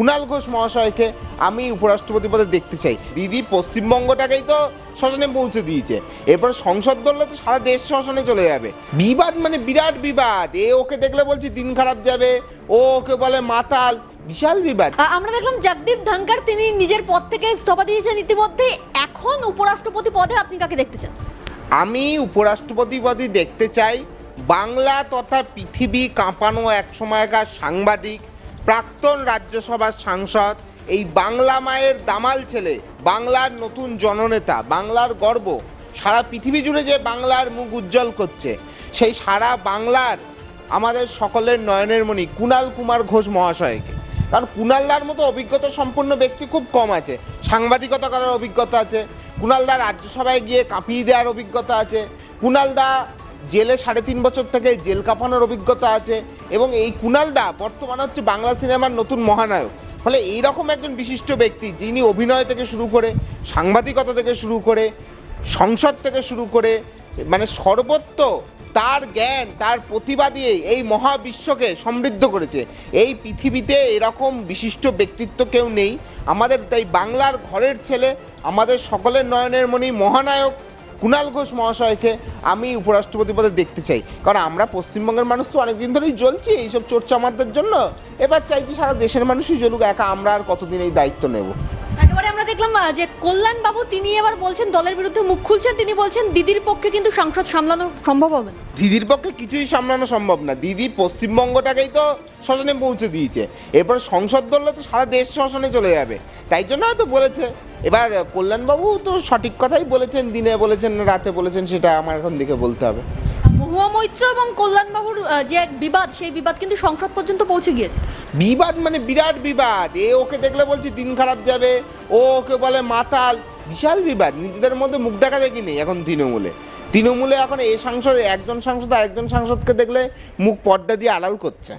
কুণাল ঘোষ মহাশয়কে আমি উপরাষ্ট্রপতি পদে দেখতে চাই। দিদি পশ্চিমবঙ্গটাকেই তো শ্মশানে পৌঁছে দিয়েছে। এরপর সংসদ ধরলে তো সারা দেশ শ্মশানে চলে যাবে। বিবাদ মানে বিরাট বিবাদ। এ ওকে দেখলে বলছি দিন খারাপ যাবে। ও ওকে বলে মাতাল। বিশাল বিবাদ। আমরা দেখলাম জগদীপ ধনকর তিনি নিজের পদ থেকে ইস্তফা দিয়েছেন ইতিমধ্যে। এখন উপরাষ্ট্রপতি পদে আপনি কাকে দেখতে চান? আমি উপরাষ্ট্রপতি পদে দেখতে চাই। বাংলা তথা পৃথিবী কাঁপানো এক সময়কার সাংবাদিক। প্রাক্তন রাজ্যসভার সাংসদ, এই বাংলা মায়ের দামাল ছেলে, বাংলার নতুন জননেতা, বাংলার গর্ব। সারা পৃথিবী জুড়ে যে বাংলার মুখ উজ্জ্বল করছে, সেই সারা বাংলার আমাদের সকলের নয়নের মণি কুণাল কুমার ঘোষ মহাশয়কে। কারণ কুণালদার মতো অভিজ্ঞতা সম্পন্ন ব্যক্তি খুব কম আছে। সাংবাদিকতা করার অভিজ্ঞতা আছে। কুণালদা রাজ্যসভায় গিয়ে কাঁপিয়ে দেওয়ার অভিজ্ঞতা আছে। কুণালদা জেলে সাড়ে তিন বছর থেকে জেল কাঁপানোর অভিজ্ঞতা আছে এবং এই কুণালদা বর্তমানে হচ্ছে বাংলা সিনেমার নতুন মহানায়ক। ফলে এইরকম একজন বিশিষ্ট ব্যক্তি যিনি অভিনয় থেকে শুরু করে, সাংবাদিকতা থেকে শুরু করে, সংসদ থেকে শুরু করে মানে সর্বত্র তার জ্ঞান, তার প্রতিভা দিয়ে এই মহাবিশ্বকে সমৃদ্ধ করেছে। এই পৃথিবীতে এরকম বিশিষ্ট ব্যক্তিত্ব কেউ নেই। আমাদের তাই বাংলার ঘরের ছেলে, আমাদের সকলের নয়নের মণি মহানায়ক কুণাল ঘোষ মহাশয়কে আমি উপরাষ্ট্রপতি পদে দেখতে চাই। কারণ আমরা পশ্চিমবঙ্গের মানুষ তো অনেকদিন ধরেই জ্বলছি এইসব চর্চা আমাদের জন্য। এবার চাইছি সারা দেশের মানুষই জ্বলুক একা আমরা আর কতদিন এই দায়িত্ব নেব? একেবারে আমরা দেখলাম যে কল্যাণ বাবু তিনি এবার বলছেন দলের বিরুদ্ধে মুখ খুলছেন তিনি বলছেন দিদির পক্ষে কিন্তু সংসদ সামলানো সম্ভব হবে না। দিদির পক্ষে কিছুই সামলানো সম্ভব না। দিদি পশ্চিমবঙ্গটাকেই তো শ্মশানে পৌঁছে দিয়েছে। এরপর সংসদ ধরলে তো সারা দেশ শ্মশানে চলে যাবে। তাই জন্য হয়তো বলেছে এবার কল্যাণবাবু তো সঠিক কথাই বলেছেন দিনে বলেছেন রাতে বলেছেন সেটা আমার এখন দেখে বলতে হবে। মহুয়া মৈত্র এবং কল্যাণ বাবুর আহ, যে এক বিবাদ সেই বিবাদ কিন্তু সংসদ পর্যন্ত পৌঁছে গিয়েছে। বিবাদ মানে বিরাট বিবাদ। এ ওকে দেখলে বলছি দিন খারাপ যাবে ও ওকে বলে মাতাল। বিশাল বিবাদ নিজেদের মধ্যে মুখ দেখা দেখি নেই এখন তৃণমূলে। তৃণমূলে এখন এ সাংসদ একজন সাংসদ আরেকজন সাংসদকে দেখলে মুখ পর্দা দিয়ে আড়াল করছে।